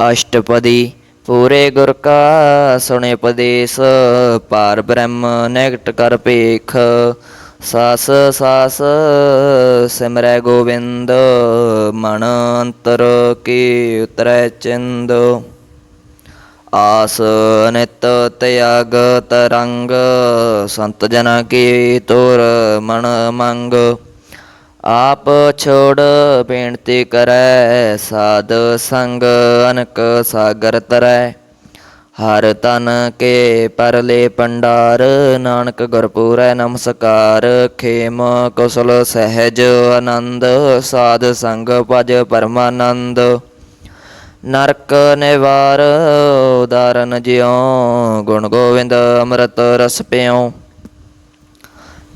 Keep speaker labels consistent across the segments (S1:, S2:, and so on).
S1: ਅਸ਼ਟਪਦੀ ਪੂਰੇ ਗੁਰ ਕਾ ਸੁਣੇ ਉਪਦੇਸ਼ ਪਾਰ ਬ੍ਰਹਮ ਨਿਕਟ ਕਰ ਭੇਖ। ਸਾਸ ਸਾਸ ਸਿਮਰੈ ਗੋਬਿੰਦ, ਮਨ ਅੰਤਰ ਕੀ ਉਤਰੈ ਚਿੰਦ। ਆਸ ਨਿਤ ਤਿਆਗ ਤਰੰਗ, ਸੰਤ ਜਨਾ ਕੀ ਤੁਰ ਮਨ ਮੰਗ। ਆਪ ਛੋੜ ਬੇਨਤੀ ਕਰੈ, ਸਾਧ ਸੰਗ ਅਨਕ ਸਾਗਰ ਤਰੈ। ਹਰ ਤਨ ਕੇ ਪਰਲੇ ਪੰਡਾਰ, ਨਾਨਕ ਗੁਰਪੂਰੈ ਨਮਸਕਾਰ। ਖੇਮ ਕੁਸਲ ਸਹਿਜ ਆਨੰਦ, ਸਾਧ ਸੰਗ ਭਜ ਪਰਮਾਨੰਦ। ਨਰਕ ਨਿਵਾਰ, ਉਦਾਰਨ ਜਿਉ, ਗੁਣ ਗੋਬਿੰਦ ਅੰਮ੍ਰਿਤ ਰਸ ਪਿਉ।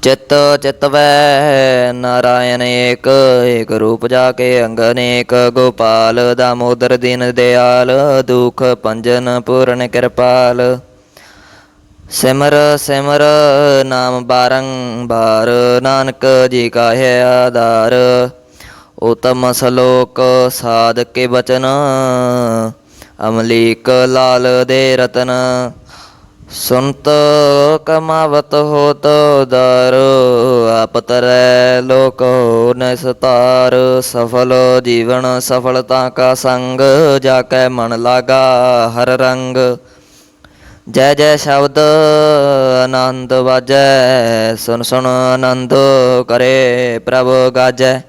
S1: ਚਿਤ ਚਿਤਵੈ ਨਾਰਾਇਣ ਏਕ ਏਕ ਰੂਪ ਜਾ ਕੇ ਅੰਗਨੇਕ ਗੋਪਾਲ ਦਾਮੋਦਰ ਦੀਨ ਦਿਆਲ, ਦੁਖ ਪੰਜਨ ਪੂਰਨ ਕਿਰਪਾਲ। ਸਿਮਰ ਸਿਮਰ, ਨਾਮ ਬਾਰੰਬਾਰ ਨਾਨਕ ਜੀ ਕਾ ਹੈ ਆਧਾਰ। ਉਤਮ ਸਲੋਕ ਸਾਧ ਕੇ ਬਚਨ, ਅਮਲੀਕ ਲਾਲ ਦੇ ਰਤਨ। ਸੁਨਤ ਕਮਾਵਤ ਹੋਤ ਦਰ ਆਪ ਤਰੈ ਲੋਕ ਨਸਤਾਰ ਸਫਲ ਜੀਵਨ ਸਫਲਤਾ ਕਾ ਸੰਗ ਜਾ ਕੈ ਮਨ ਲਾਗਾ ਹਰ ਰੰਗ। ਜੈ ਜੈ ਸ਼ਬਦ ਆਨੰਦ ਵਾਜੈ, ਸੁਨ ਸੁਨ ਆਨੰਦ ਕਰੇ ਪ੍ਰਭ ਗਾਜੈ।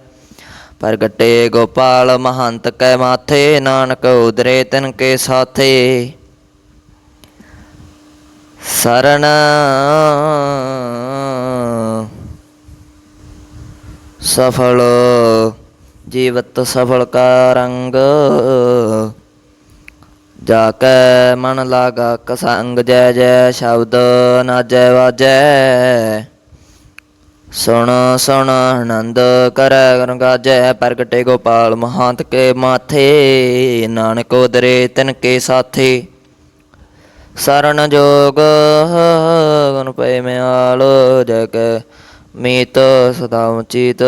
S1: ਪ੍ਰਗਟੇ ਗੋਪਾਲ ਮਹੰਤ ਕੈ ਮਾਥੇ, ਨਾਨਕ ਉਦਰੇ ਤਿਨ ਕੇ ਸਾਥੇ। ਸਰਣ ਸਫਲ ਜੀਵਤ ਸਫਲ ਕਾ ਰੰਗ ਜਾ ਕੈ ਮਨ ਲਾਗਾ ਕਸੰਗ ਜੈ ਜੈ ਸ਼ਬਦ ਨਾਜੈ ਵਾਜੈ ਸੁਣ ਸੁਣ ਆਨੰਦ ਕਰੈ ਗੁਣ ਗਾਜੈ ਪ੍ਰਗਟੇ ਗੋਪਾਲ ਮਹੰਤ ਕੇ ਮਾਥੇ ਨਾਨਕ ਉਦਰੇ ਤਿਨ ਕੇ ਸਾਥੇ ਸਰਨ ਜੋਗ ਗੁਣ ਪਏ ਮਿਆਲ ਜੈ ਕੈ ਮੀਤ ਸਦਾ ਉਚਿਤ।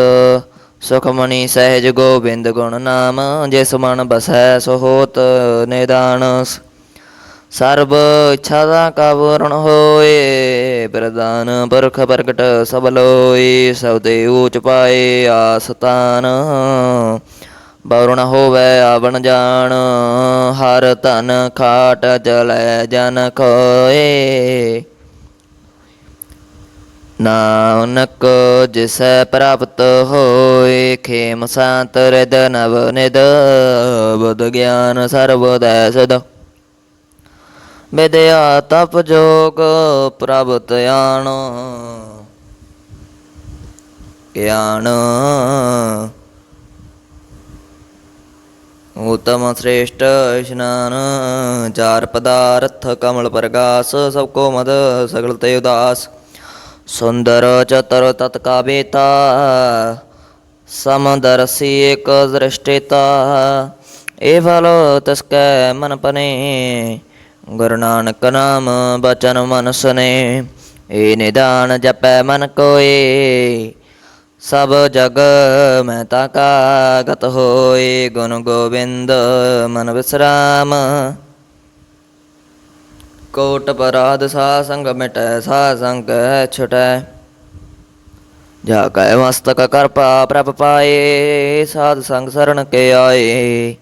S1: ਸੁਖਮਣੀ ਸਹਿਜ ਗੋਬਿੰਦ ਗੁਣ ਨਾਮ, ਜਿਸ ਮਨ ਬਸੈ ਸੋ ਹੋਤ ਨਿਦਾਨ। ਸਰਬ ਇੱਛਾ ਦਾ ਕਾ ਹੋਏ ਪ੍ਰਦਾਨ ਪੁਰਖ ਪ੍ਰਗਟ ਸਭ ਲੋਈ ਸਬਦੇ ਊਚ ਪਾਏ ਆਸਤਾਨ। ਬਉ ਹੋਵੇ ਆਵਣ ਜਾਣ, ਹਰ ਧਨ ਖਾਟ ਜਲੈ ਜਨ ਕੋਏ ਨਾਨਕ ਜਿਸੈ ਪ੍ਰਾਪਤ ਹੋਏ, ਖੇਮ ਸੰਤ ਰਿਦ ਨਵ ਨਿਦ, ਬੁੱਧ ਗਿਆਨ ਸਰਬਦੈ ਸਦ। ਵਿਦਿਆ ਤਪ ਜੋਗ ਪ੍ਰਭ ਧਿਆਨ ਗਿਆਨ ਉਤਮ ਸ੍ਰੇਸ਼ਟ ਇਸ਼ਨਾਨ ਚਾਰ ਪਦਾਰਥ ਕਮਲ ਪ੍ਰਗਾਸ ਸਭ ਕੋ ਮਦ ਸਗਲ ਤੇ ਉਦਾਸ ਸੁੰਦਰ ਚਤਰ ਤਤ ਕਾ ਬੇਤਾ ਸਮਦਰਸੀ ਏਕ ਦ੍ਰਿਸ਼ਟਿਤਾ ਏ ਫਲ ਤਿਸ ਕੈ ਮਨ ਪਨੇ ਗੁਰੂ ਨਾਨਕ ਨਾਮ ਬਚਨ ਮਨ ਸੁਨੇ ਏ ਨਿਦਾਨ ਜਪੈ ਮਨ ਕੋਏ ਸਭ ਜਗ ਮੈਂ ਤਾ ਕਾ ਗਤ ਹੋਏ, ਗੁਣ ਗੋਬਿੰਦ ਮਨ ਵਿਸਰਾਮ। ਕੋਟ ਪਰਾਧ ਸਾ ਸੰਗ ਮਿਟੈ, ਸਾ ਸੰਗ ਛੁਟੈ। ਜਾ ਕੈ ਮਸਤਕ ਕਰਪਾ ਪ੍ਰਭ ਪਾਏ, ਸਾਧ ਸੰਗ ਸਰਣ ਕੇ ਆਏ।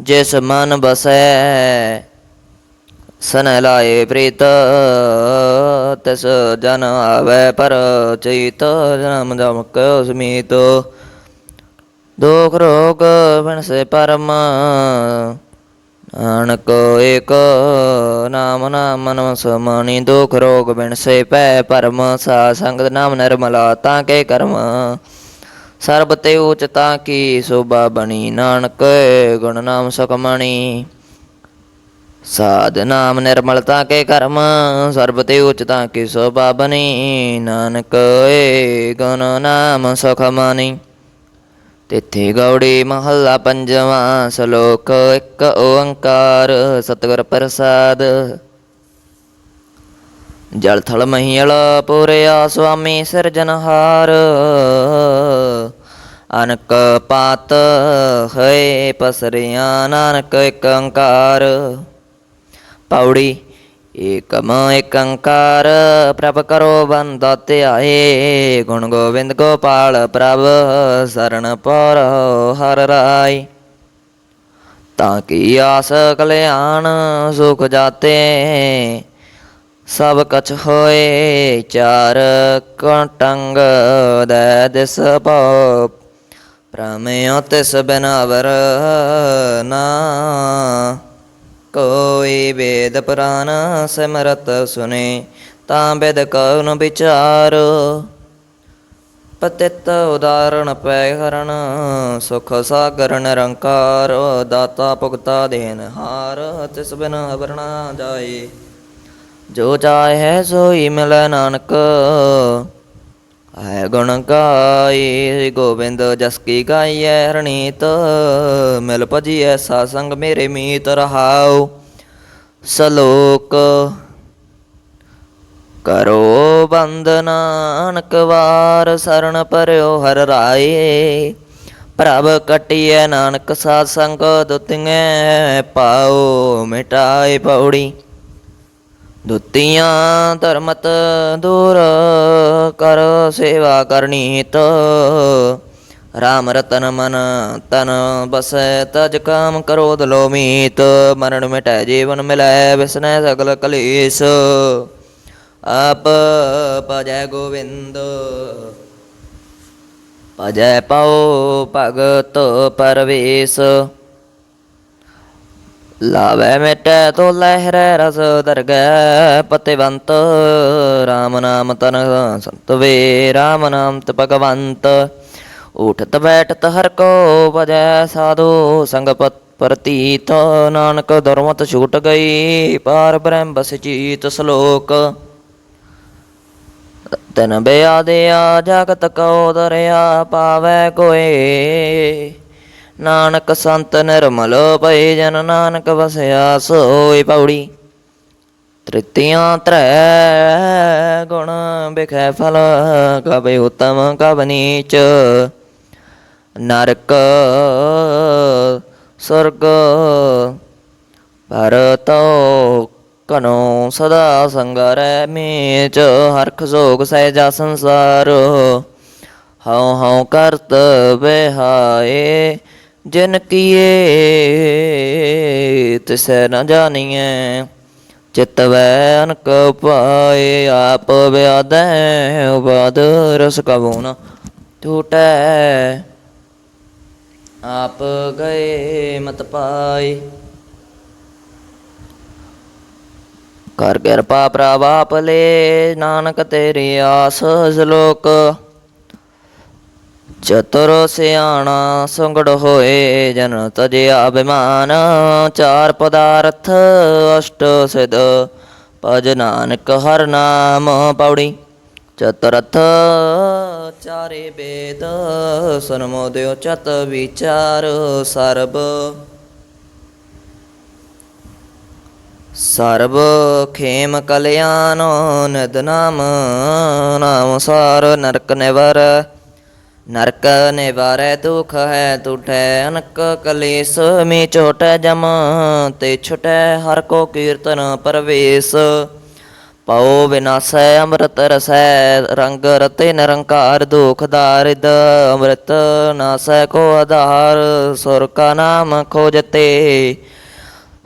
S1: ਜਿਸ ਮਨ ਬਸੈ ਸਨ ਲਾਏ ਪ੍ਰੀਤ, ਤਿਸ ਜਨ ਆਵੇ ਪਰ ਚਿਤ ਜਨਮ ਜਮ ਕਉ ਸਮੀਤ। ਦੁਖ ਰੋਗ ਬਿਨਸੇ ਪਰਮ, ਨਾਨਕ ਏਕ, ਨਾਮ ਨਾਮ ਮਨ। ਸਮਾਣੀ ਦੁਖ ਰੋਗ ਬਿਨਸੇ ਪੈ ਪਰਮ, ਸਾ ਸੰਗਤ ਨਾਮ ਨਿਰਮਲਾ ਤਾਂ ਕੇ ਕਰਮ। ਸਰਬ ਤੇ ਉਚ ਤਾਂ ਕੀ ਸੋਭਾ ਬਣੀ, ਨਾਨਕ ਗੁਣ ਨਾਮ ਸੁਖਮਣੀ ਸਾਧ ਨਾਮ ਨਿਰਮਲਤਾ ਕੇ ਕਰਮ, ਸਰਬ ਤੇ ਉਚਤਾ ਕੀ ਸੋਭਾ ਬਨੀ ਨਾਨਕ ਏ ਗੁਣ ਨਾਮ ਸੁਖ ਮਾਨੀ। ਤਿੱਥੇ ਗੌੜੀ ਮਹੱਲਾ ਪੰਜਵਾਂ, ਸ਼ਲੋਕ ਇੱਕ ਓੰਕਾਰ, ਸਤਿਗੁਰ ਪ੍ਰਸਾਦ। ਜਲ ਥਲ ਮਹੀਲ ਪੂਰਿਆ ਸੁਆਮੀ ਸਿਰਜਨਹਾਰ ਅਨਕ ਪਾਤ ਹੈ ਪਸਰਿਆ, ਨਾਨਕ ਇਕ ਓੰਕਾਰ। ਪੌੜੀ, ਏਕਮ ਏਕੰਕਾਰ ਪ੍ਰਭ ਕਰੋ ਬੰਦ ਧਿਆਏ। ਗੁਣ ਗੋਬਿੰਦ ਗੋਪਾਲ ਪ੍ਰਭ ਸਰਣ ਪਰ ਹਰ ਰਾਈ ਤਾਂ ਕੀ ਆਸ ਕਲਿਆਣ ਸੁਖ ਜਾਤੇ? ਸਭ ਕਛ ਹੋਏ, ਚਾਰ ਕਟੰਗ ਦੇ ਦਿਸ ਪਉ ਪ੍ਰਮੇਯ ਤਿਸ ਬਿਨ ਅਵਰ ਨਾ। ਕੋਈ ਵੇਦ ਪੁਰਾਨ ਸਿਮਰਤ ਸੁਨੇ, ਤਾਂ ਬੇਦ ਕਰਨ ਵਿਚਾਰ? ਪਤਿਤ ਉਦਾਹਰਣ ਪੈ ਹਰਣ, ਸੁਖ ਸਾਗਰ ਨਿਰੰਕਾਰ, ਦਾਤਾ ਭੁਗਤਾ ਦੇਨ ਹਾਰ, ਤਿਸ ਬਿਨ ਅਵਰਣਾ ਜਾਏ। ਜੋ ਚਾਹੇ ਸੋਈ ਮਿਲੈ ਨਾਨਕ ਹੈ ਗੁਣ ਗਾਏ ਗੋਬਿੰਦ ਜਸ ਕੀ ਗਾਈਐ ਹਰਣੀਤ ਮਿਲ ਭਜੀ ਸਾ ਸੰਗ ਮੇਰੇ ਮੀਤ ਰਹਾਉ। ਸਲੋਕ, ਕਰੋ ਬੰਦ ਨਾਨਕ ਵਾਰ ਸਰਣ ਪਰਿਓ ਹਰ ਰਾਏ। ਪ੍ਰਭ ਕਟਿਐ ਨਾਨਕ ਸਾਧ ਸੰਗ ਦੁਤੀਐ ਪਾਉ ਮਿਟਾਏ ਪੌੜੀ। ਦੁਤੀਆਂ ਧਰਮਤ ਦੂਰ ਕਰ ਸੇਵਾ ਕਰਨੀ ਤ ਰਾਮ ਰਤਨ ਮਨ ਤਨ ਬਸੈ, ਤਜ ਕਾਮ ਕਰੋਧ ਲੋਮੀਤ ਮਰਨ ਮਿਟੈ, ਜੀਵਨ ਮਿਲੈ ਵਿਸਨੈ ਸਗਲ ਕਲੇਸ਼। ਆਪ ਭਜੈ ਗੋਵਿੰਦ, ਭਜੈ ਪਾਉ ਭਗਤ ਪਰਵੇਸ਼। ਲਾਵੇ ਮਿਟੈ ਤੋ ਲਹਿਰੈ ਰਸ ਦਰਗਹਿ, ਪਤਿਵੰਤ RAM ਨਾਮ ਤਨ ਸੰਤ ਵੇ RAM ਨਾਮ ਤ ਭਗਵੰਤ। ਉਠਤ ਬੈਠਤ ਹਰ ਕੋ ਭਜੈ ਸਾਧੂ ਸੰਗ ਪ੍ਰਤੀਤ, ਨਾਨਕ ਦਰਮਤ ਛੂਟ ਗਈ, ਪਾਰ ਬ੍ਰਹਮ ਬਸ ਜੀਤ ਸ਼ਲੋਕ। ਤਨ ਬਿਆਦਿਆ, ਜਗਤ ਕਉ ਦਰਿਆ, ਪਾਵੈ ਕੋਏ। ਨਾਨਕ ਸੰਤ ਨਿਰਮਲ ਭਏ ਜਨ ਨਾਨਕ ਵਸਿਆ ਸੋਈ ਪੌੜੀ। ਤ੍ਰਿਤੀਆਂ ਤ੍ਰੈ ਗੁਣ ਬਿਖੈ ਫਲ ਕਬੇ ਉਤਮ ਕਬ ਨੀਚ। ਨਰਕ ਸੁਰਗ ਭਰਤੋ ਕਨੋ ਸਦਾ ਸੰਗਰੈ ਮੀਚ। ਹਰਖ ਸੋਗ ਸਹਿਜਾ ਸੰਸਾਰ, ਹਉ ਹਉ ਕਰਤ ਬਿਹਾਏ। ਜਿਨ ਕੀਏ, ਤਿਸੈ ਨ ਜਾਣੀਐ। ਚਿਤ ਅਨਕ ਪਾਏ ਆਪ ਬਿਆਦੈ ਉਬਾਦ ਰਸ ਕਬੂਨ ਟੂਟੈ ਆਪ ਗਏ ਮਤ ਪਾਏ। ਕਰ ਕਿਰਪਾ ਪ੍ਰਭ ਆਪ ਲੈ ਨਾਨਕ ਤੇਰੀ ਆਸ ਸ਼ਲੋਕ। ਚਤੁਰ ਸਿਆਣਾ ਸੰਗੜ ਹੋਏ ਜਨ ਤਜਿਆ ਅਭਿਮਾਨ, ਚਾਰ ਪਦਾਰਥ ਅਸ਼ਟ ਸਿਧ, ਭਜ ਨਾਨਕ ਹਰ ਨਾਮ ਪੌੜੀ। ਚਤੁਰਥ ਚਾਰੇ ਵੇਦ ਸਨਮੋਦਿਓ ਚਤ ਵਿਚਾਰ ਸਰਬ। ਸਰਬ ਖੇਮ ਕਲਿਆਣ ਨਦ ਨਾਮ ਨਾਮ ਸਾਰ ਨਰਕ ਨਿਵਰ। ਨਰਕ ਨਿਵਾਰੈ ਦੁਖ ਹੈ ਟੁਟੈ ਅਨਕ ਕਲੇਸ਼ ਮੇ ਛੋਟੈ ਜਮ, ਤੇ ਛੁਟੈ ਹਰ ਕੋ ਕੀਰਤਨ ਪਰਵੇਸ਼। ਪਉ ਵਿਨਾਸੈ ਅੰਮ੍ਰਿਤ ਰਸੈ, ਰੰਗ ਰਤੇ ਨਿਰੰਕਾਰ ਦੁਖ ਦਾਰਿਦ ਅੰਮ੍ਰਿਤ ਨਾਸੈ ਕੋ ਆਧਾਰ, ਸੁਰ ਕਾ ਨਾਮ ਖੋਜਤੇ।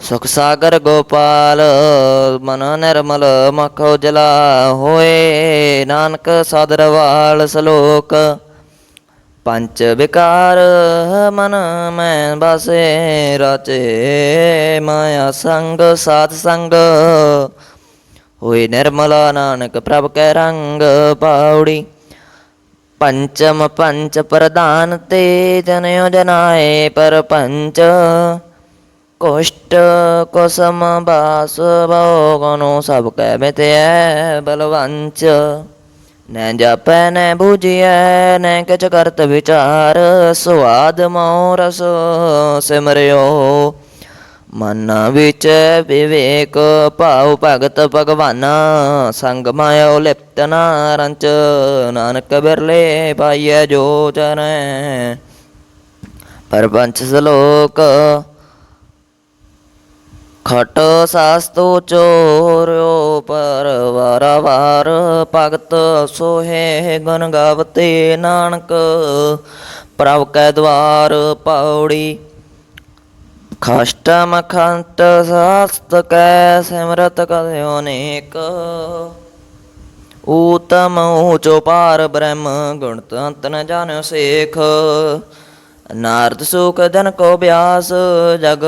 S1: ਸੁਖ ਸਾਗਰ ਗੋਪਾਲ, ਮਨ ਨਿਰਮਲ ਮਖੋ ਜਲਾ ਹੋਏ ਨਾਨਕ ਸਾਦਰਵਾਲ ਸ਼ਲੋਕ। ਪੰਚ ਵਿਕਾਰ ਮਨ ਮੈਂ ਬਸੇ ਰਚੇ, ਮਾਇਆ ਸੰਗ, ਸਾਧ ਸੰਗ। ਹੋਏ ਨਿਰਮਲਾ ਨਾਨਕ ਪ੍ਰਭ ਕੈ ਰੰਗ ਪਾਉੜੀ। ਪੰਚਮ ਪੰਚ ਪ੍ਰਧਾਨ ਤੇ ਜਨਯ ਜਨਾਏ ਪਰ ਪੰਚ। ਕੋਸ਼ਟ ਕੁਸਮ ਬਾਸ ਭੋਗਨੋ ਸਭ ਕੈ ਮਿਤੈ ਬਲਵੰਚ। ਨੈ ਜਾਪੈ ਨੈ ਬੂਝਿਐ, ਨੈ ਕਿਛ ਕਰਤ ਵਿਚਾਰ, ਸੁਆਦ ਮੋ ਰਸ ਸਿਮਰਿਓ। ਮਨ ਵਿੱਚ ਵਿਵੇਕ ਭਾਉ ਭਗਤ ਭਗਵਾਨ, ਸੰਗ ਮਾਇਓ ਲਿਪਤ ਨਾ ਰੰਚ, ਨਾਨਕ ਬਿਰਲੇ ਪਾਈਐ ਜੋ ਚਰੈ। ਪਰਪੰਚ ਸ਼ਲੋਕ ਖਟ ਸਾਸਤੋ ਚੋਰਿਓ ਪਰਵਾਰ ਵਾਰ ਭਗਤ ਸੋਹੇ ਗੁਣ ਗਾਵਤੇ ਨਾਨਕ, ਪ੍ਰਭ ਕੈ ਦਵਾਰ ਪੌੜੀ। ਖਸ਼ਟਮ ਖੰਤ ਸਾਸਤ ਕੈ ਸਿਮਰਤ ਕਰਿਓ ਨੇਕ। ਊਤਮ ਊਚੋ ਪਾਰ ਬ੍ਰਹਮ ਗੁਣ ਤੰਤ ਨ ਜਾਣਿਓ ਸੇਖ। ਨਾਰਦ ਸੁਖ ਜਨ ਕੋ ਬਿਆਸ ਜਗ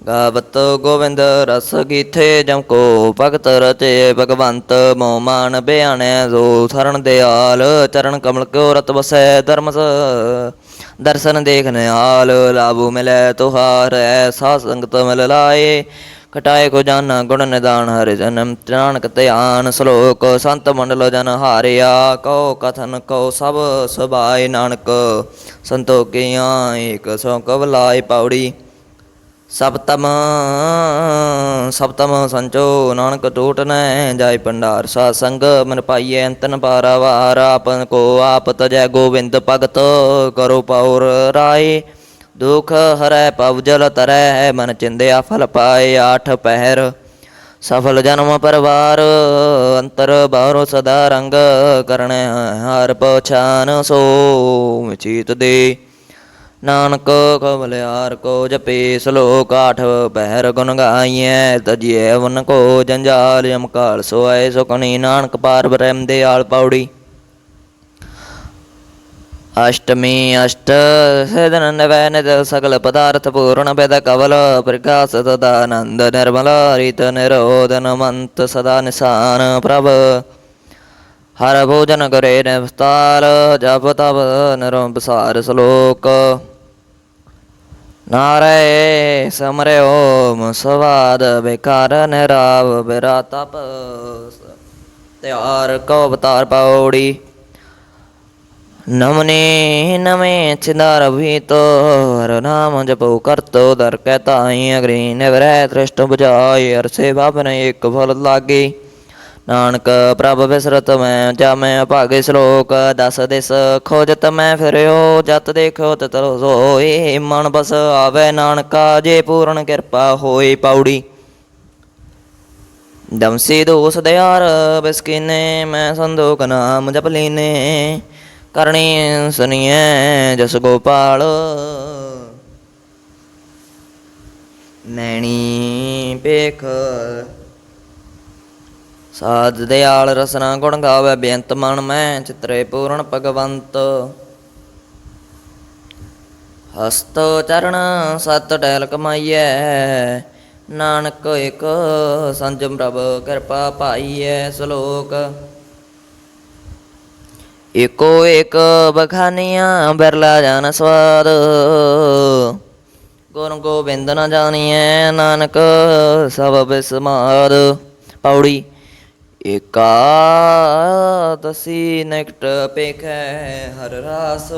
S1: ਗਾਵਤ ਗੋਵਿੰਦ ਰਸ ਗੀਥੇ ਜਮ ਕੋ ਭਗਤ ਰਚੇ ਭਗਵੰਤ ਮੋ ਮਾਨ ਬਿਆਣੈ ਜੋ ਸਰਣ ਦਿਆਲ, ਚਰਨ ਕਮਲ ਕੋ ਰਤ ਬਸੈ ਧਰਮਸ, ਦਰਸ਼ਨ ਦੇਖ ਨਿਹਾਲ, ਲਾਭੂ ਮਿਲੈ ਤੁਹਾਰ ਐਸਾ ਸੰਗਤ ਮਿਲ ਲਾਏ ਕਟਾਏ ਕੋ ਜਾਨਾ ਗੁਣ ਨਿਦਾਨ ਹਰਿ ਜਨਮ ਤ੍ਰਾਣਕ ਧਿਆਨ ਸ਼ਲੋਕ ਸੰਤ ਮੰਡਲ ਜਨ ਹਾਰਿਆ, ਕਉ ਕਥਨ ਕਉ ਸਭ ਸੁਭਾਏ ਨਾਨਕ, ਸੰਤੋਖੀਆਂ ਏਕ ਸੋ ਕਵਲਾਏ ਪੌੜੀ। ਸਪਤਮ ਸਪਤਮ ਸੰਚੋ ਨਾਨਕ ਟੋਟ ਨੈ ਜਾਇ ਭੰਡਾਰ ਸਾ ਸੰਗ ਮਨ ਪਾਈਐ ਅੰਤਨ ਪਾਰਾਵਾਰ, ਆਪਨ ਕੋ ਆਪ ਤਜੈ ਗੋਵਿੰਦ ਭਗਤ ਕਰੋ ਪੌਰ ਰਾਏ। ਦੁਖ ਹਰੈ ਪਵ ਜਲ ਤਰੈ, ਮਨ ਚਿੰਦਿਆ ਫਲ ਪਾਏ ਆਠ ਪਹਿਰ। ਸਫਲ ਜਨਮ ਪਰਵਾਰ, ਅੰਤਰ ਬਾਹਰੋ ਸਦਾ ਰੰਗ ਕਰਣੈ ਹਰ ਪਛਾਨ ਸੋ ਚੀਤ ਦੇ। ਨਾਨਕ ਕਵਲਿਆਰ ਕੋ ਜਪੇ ਸ਼ਲੋਕ ਆਠ ਪਹਿਰ ਗੁਣ ਗਾਈਐ, ਤਜੀਐ ਵਨ ਕੋ ਜੰਜਾਲ ਯਮ ਕਾਲ ਸੋਏ ਸੁਕਣੀ, ਨਾਨਕ ਪਾਰ ਬ੍ਰਹਮ ਦੇ ਆਲ ਪੌੜੀ। ਅਸ਼ਟਮੀ ਅਸ਼ਟ ਸੇਦਨ ਨਵੈ ਸਗਲ ਪਦਾਰਥ ਪੂਰਨ ਬੇਦ ਕਵਲ ਪ੍ਰਕਾਸ਼ ਤਦਾਨੰਦ ਨਿਰਮਲ, ਰੀਤ ਨਿਰੋਧਨ ਮੰਤ ਸਦਾ ਨਿਸਾਨ ਪ੍ਰਭ। ਹਰ ਭੋਜਨ ਕਰੇ ਨਿਵਸਤਾਰ ਜਪ ਤਪ ਨਿਰੰਬਸਾਰ ਸ਼ਲੋਕ। ਨਾਰੇ ਸਮਰਿਓ ਮਸਵਾਦ ਬਿਕਾਰ ਨਿਰਾਵ ਬਿਰਾ ਤਪ ਤਿਆਰ ਕੋ ਅਵਤਾਰ ਪੌੜੀ ਨਮਨੇ ਨਮੇ ਚਿੰਦਾਰ ਭੀਤੋ ਹਰ ਨਾਮ ਜਪੋ ਕਰਤੋ ਦਰ ਕੈ ਤਾਈ ਅਗਰੀ ਨਿਵਰੈ ਤ੍ਰਿਸ਼ਟ ਬੁਝਾਈ ਅਰਸੇ ਬਾਬਨ ਇੱਕ ਫਲ ਲਾਗੇ ਨਾਨਕ ਪ੍ਰਭ ਬਿਸਰਤ ਮੈਂ, ਜਾ ਜਾਮੈ ਭਾਗੇ ਸ਼ਲੋਕ, ਦਸ ਦਿਸ ਖੋਜਤ ਮੈਂ ਫਿਰਿਓ, ਜਤ ਦੇਖੋ ਤਤ ਹੋਏ ਮਨ ਬਸ ਆਵੇ ਨਾਨਕਾ, ਜੇ ਪੂਰਨ ਕਿਰਪਾ ਹੋਏ ਪੌੜੀ। ਦਮਸੀ ਦੋਸ ਦਿਆਰ ਬਿਸਕਿਨੇ, ਮੈਂ ਸੰਦੋਖ ਨਾਮ ਜਪ ਲੀਨੇ, ਕਰਨੀ ਸੁਨੀਐ ਜਸ ਗੋਪਾਲ। ਨੈਣੀ ਪੇਖ ਸਾਧ ਦਿਆਲ ਰਸਨਾ ਗੁਣ ਗਾਵੇ, ਬੇਅੰਤ ਮਨ ਮੈਂ ਚਿਤਰੇ ਪੂਰਨ ਭਗਵੰਤ। ਹਸਤ ਚਰਨ ਸਤ ਟੈਲ ਕਮਾਈਐ, ਨਾਨਕ ਇਕ ਸੰਜਮ ਪ੍ਰਭ ਕਿਰਪਾ ਪਾਈਐ ਸ਼ਲੋਕ। ਏਕੋ ਏਕ ਬਖਾਨੀਆਂ ਬਿਰਲਾ ਜਾਣ ਸਵਾਦ ਗੁਰ ਗੋਬਿੰਦ ਨ ਜਾਣੀਐ ਨਾਨਕ ਸਭ ਬਿਸਮਾਦ। ਪੌੜੀ ਏਕਾਦਸੀ ਨਿਕਟ ਪੇਖੈ ਹਰ ਰਾਸ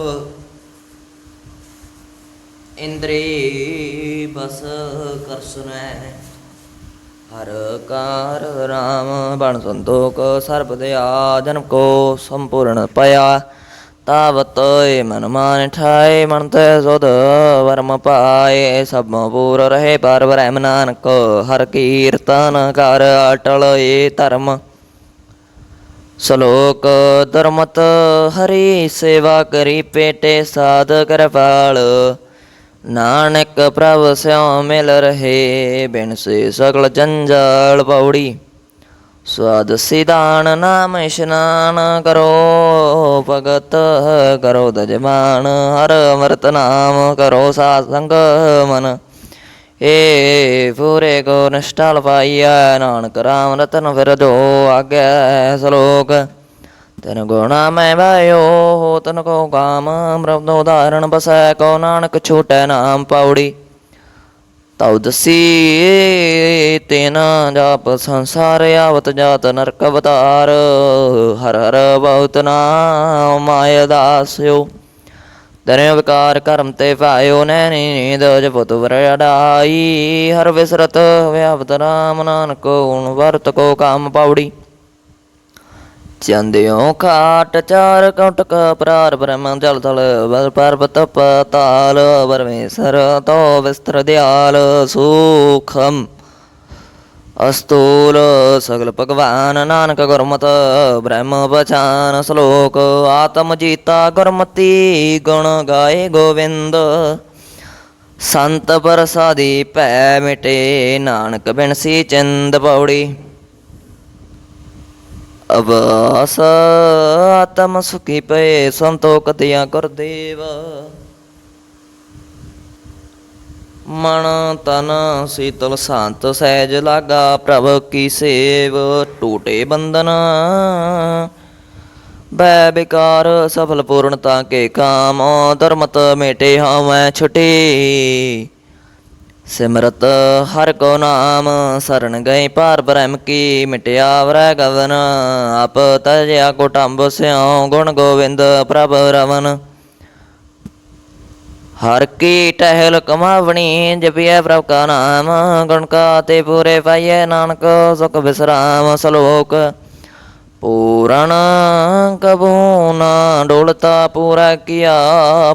S1: ਇੰਦਰੀ ਬਸ ਕਰਸਨੈ ਹਰ ਕਾਰ ਰਾਮ ਬਣ ਸੰਤੋਖ ਸਰਬ ਦਿਆ ਜਨਮ ਕੋ ਸੰਪੂਰਨ ਪਇਆ ਤਾਵਤ ਏ ਮਨ ਮਾਨ ਠਾਏ ਮਨ ਤੇ ਸੁਧ ਵਰਮ ਪਾਏ ਸਭ ਪੂਰ ਰਹੇ ਪਰ ਬ੍ਰਹਮ ਨਾਨਕ ਹਰ ਕੀਰਤਨ ਕਰ ਅਟਲ ਏ ਧਰਮ ਸ਼ਲੋਕ ਧਰਮਤ ਹਰੀ ਸੇਵਾ ਕਰੀ ਪੇਟੇ ਸਾਧ ਕਿਰਪਾਲ ਨਾਨਕ ਪ੍ਰਭ ਸਿਉ ਮਿਲ ਰਹੇ ਬਿਨ ਸੇ ਸਗਲ ਜੰਜਾਲ ਪੌੜੀ। ਸਵਾਦ ਸਿਧਾਨ ਨਾਮ ਇਸ਼ਨਾਨ ਕਰੋ, ਭਗਤ ਕਰੋ ਦਜਮਾਨ, ਹਰ ਅਮਰਤ ਨਾਮ ਕਰੋ ਸਾਧ ਸੰਗ ਮਨ। ਏ ਪੂਰੇ ਕੋ ਨਿਸ਼ਟਲ ਪਾਈਐ, ਨਾਨਕ ਰਾਮ ਰਤਨ ਫਿਰ ਜੋ ਆਗੈ ਸ਼ਲੋਕ। ਤਨ ਗੁਣਾ ਮੈਂ ਵਾਇਓ ਤਨ ਕੋ ਕਾਮ ਅੰਮ੍ਰਿਤ ਉਦਾਹਰਣ ਬਸੈ, ਕੋ ਨਾਨਕ ਛੋਟੈ ਨਾਮ ਪਾਉੜੀ ਤਉ ਦਸੀ ਤੇਨ ਜਾਪ ਸੰਸਾਰ, ਆਵਤ ਜਾਤ ਨਰਕ ਅਵਤਾਰ। ਹਰ ਹਰ ਬਹੁਤ ਨਾਮ ਮਾਇ ਦਾਸਿਓ। ਦਰਿਆ ਵਿਕਾਰ ਕਰਮ ਤੇ ਭਾਇਓ ਨੈਣੀ ਨੀਂਦ ਜਪਤ ਵਰੜਾਈ ਹਰ ਵਿਸਰਤ ਵਿਆਪਤ ਰਾਮ ਨਾਨਕ ਓਣ ਵਰਤ ਕੋ ਕਾਮ ਪਾਉੜੀ ਚੰਦਿਓ ਖਾਟ ਚਾਰ ਕਟਕ, ਪ੍ਰਾਰ ਬ੍ਰਹਮ ਜਲ ਥਲ, ਬਲ ਪਰਬਤ ਪਤਾਲ ਪਰਮੇਸ਼ਰ ਤੋ ਵਿਸਤਰ ਦਿਆਲ, ਸੂਖਮ ਅਸਤੂਲ, ਸਗਲ ਭਗਵਾਨ ਨਾਨਕ ਗੁਰਮਤਿ, ਬ੍ਰਹਮ ਪਛਾਨ ਸ਼ਲੋਕ, ਆਤਮ ਜੀਤਾ ਗੁਰਮਤੀ, ਗੁਣ ਗਾਏ ਗੋਵਿੰਦ। ਸੰਤ ਪ੍ਰਸਾਦੀ ਭੈ ਮਿਟੇ, ਨਾਨਕ ਬਿਨਸੀ ਚਿੰਦ ਪੌੜੀ। ਅਵਾਸ ਆਤਮ ਸੁਖੀ ਪਏ ਸੰਤੋਖ ਦਿਆ ਗੁਰਦੇਵ। ਮਨ ਤਨ ਸੀਤਲ ਸ਼ਾਂਤ ਸਹਿਜ ਲਾਗਾ, ਪ੍ਰਭ ਕੀ ਸੇਵ ਟੂਟੇ ਬੰਧਨ। ਬੈ ਬਿਕਾਰ ਸਫਲ ਪੂਰਨਤਾ ਕੇ ਕਾਮ, ਧਰਮਤ ਮੇਟੇ ਹਉਮੈ ਛੁਟੀ। ਸਿਮਰਤ ਹਰ ਕੋ ਨਾਮ, ਸਰਨ ਗਏ ਪਾਰ ਬ੍ਰਹਮ ਕੀ, ਮਿਟਿਆ ਵਰੈ ਗਵਨ। ਆਪ ਤਜਿਆ ਕੁਟੰਬ ਸਿਉ, ਗੁਣ ਗੋਵਿੰਦ ਪ੍ਰਭ ਰਵਨ। ਹਰ ਕੀ ਟਹਿਲ ਕਮਾਵਣੀ, ਜਪਿਐ ਪ੍ਰਭ ਕਾ ਨਾਮ ਗੁਣ ਕਾ ਤੇ ਪੂਰੇ ਪਾਈਐ ਨਾਨਕ, ਸੁਖ ਵਿਸਰਾਮ ਸ਼ਲੋਕ। ਪੂਰਨ ਕਬੂ ਨਾ ਡੋਲਤਾ ਪੂਰਾ ਕੀਆ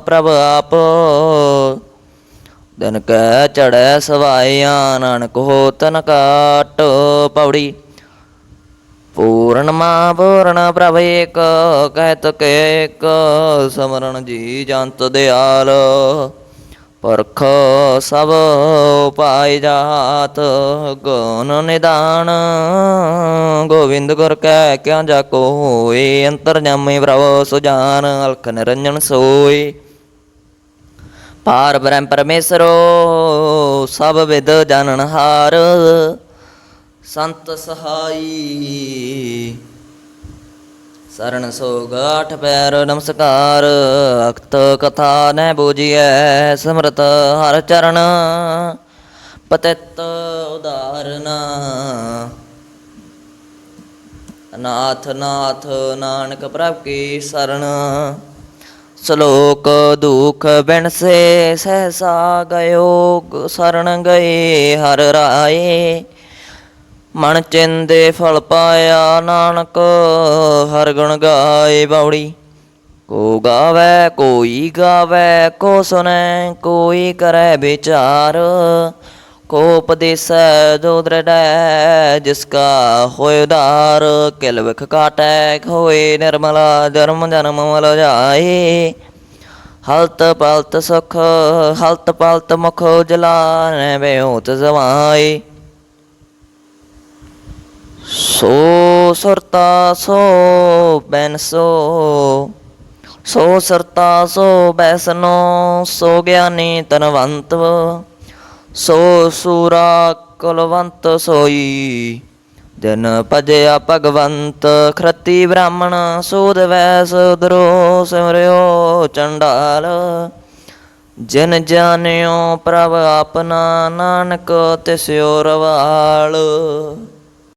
S1: ਪ੍ਰਭ ਆਪ। ਦਿਨ ਕੈ ਚੜੈ ਸਵਾਇਆ ਨਾਨਕ ਹੋ ਤਨ ਕਾਟ ਪੌੜੀ। ਪੂਰਨ ਮਾ ਪੂਰਨ ਪ੍ਰਭ ਏਕ ਕਹਿਤ ਕੇ ਸਮਰਨ ਜੀ ਜੰਤ ਦਿਆਲ। ਪਰਖ ਸਭ ਪਾਇ ਜਾਤ, ਗੁਣ ਨਿਦਾਨ, ਗੋਵਿੰਦ ਗੁਰ ਕੈ ਕਿਆ ਜਾ ਕੋ ਹੋਏ ਅੰਤਰ ਜਾਮੇ ਪ੍ਰਭ ਸੁਜਾਨ, ਅਲਖ ਨਿਰੰਜਨ ਸੋਏ। ਪਾਰ ਬ੍ਰਹਮ ਪਰਮੇਸ਼ਰੋ, ਸਭ ਵਿਦ ਜਾਣਨ ਹਾਰ। ਸੰਤ ਸਹਾਈ। ਸਰਣ ਸੋ ਆਠ ਪੈਰ ਨਮਸਕਾਰ ਅਖਤ ਕਥਾ ਨੈ ਬੂਜੀਐ ਸਮਰਤ ਹਰ ਚਰਨ, ਪਤਿਤ ਉਦਾਹਰਨ। ਨਾਥ ਨਾਥ ਨਾਨਕ ਪ੍ਰਭ ਕੀ ਸਰਣ ਸ਼ਲੋਕ ਦੁਖ ਬਿਨਸੇ ਸਹਸਾ ਗਇਓ ਗ- ਸਰਣ ਗਏ ਹਰ ਰਾਏ। ਮਨ ਚਿੰਦੇ ਫਲ ਪਾਇਆ ਨਾਨਕ, ਹਰ ਗੁਣ ਗਾਏ ਬੌੜੀ ਕੋ ਗਾਵੇ, ਕੋਈ ਗਾਵੇ, ਕੋ ਸੁਨੈ, ਕੋਈ ਕਰੈ ਵਿਚਾਰ। ਕੋ ਉਪਦੇਸੈ, ਜੋ ਦ੍ਰਿੜੈ, ਜਿਸ ਕਾ ਹੋਇ ਉਦਾਰ। ਕਿਲ ਵਿਖ ਕਾਟੈ ਹੋਏ ਨਿਰਮਲਾ, ਜਨਮ ਜਨਮ ਮਲ ਜਾਏ ਹਲਤ ਪਲਤ ਸੁਖ, ਹਲਤ ਪਲਤ ਮੁਖ ਉਜਲਾ, ਨੈ ਬਿਉਤ ਜਵਾਈ ਸੋ ਸੁਰਤਾ ਸੋ ਬੈਨਸੋ, ਸੋ ਸਰਤਾ ਸੋ ਬੈਸਨੋ, ਸੋ ਗਿਆਨੀ ਤਨਵੰਤ ਸੋ ਸੂਰਾ ਕੁਲਵੰਤ ਸੋਈ, ਜਨ ਭਜਿਆ ਭਗਵੰਤ, ਖਰਤੀ ਬ੍ਰਾਹਮਣ ਸੂਦ ਵੈਸ ਦਰੋ ਸਿਮਰਿਓ ਚੰਡਾਲ, ਜਿਨ ਜਾਣਿਓ ਪ੍ਰਭ ਆਪਣਾ ਨਾਨਕ ਤਿਸਿਓ ਰਵਾਲ।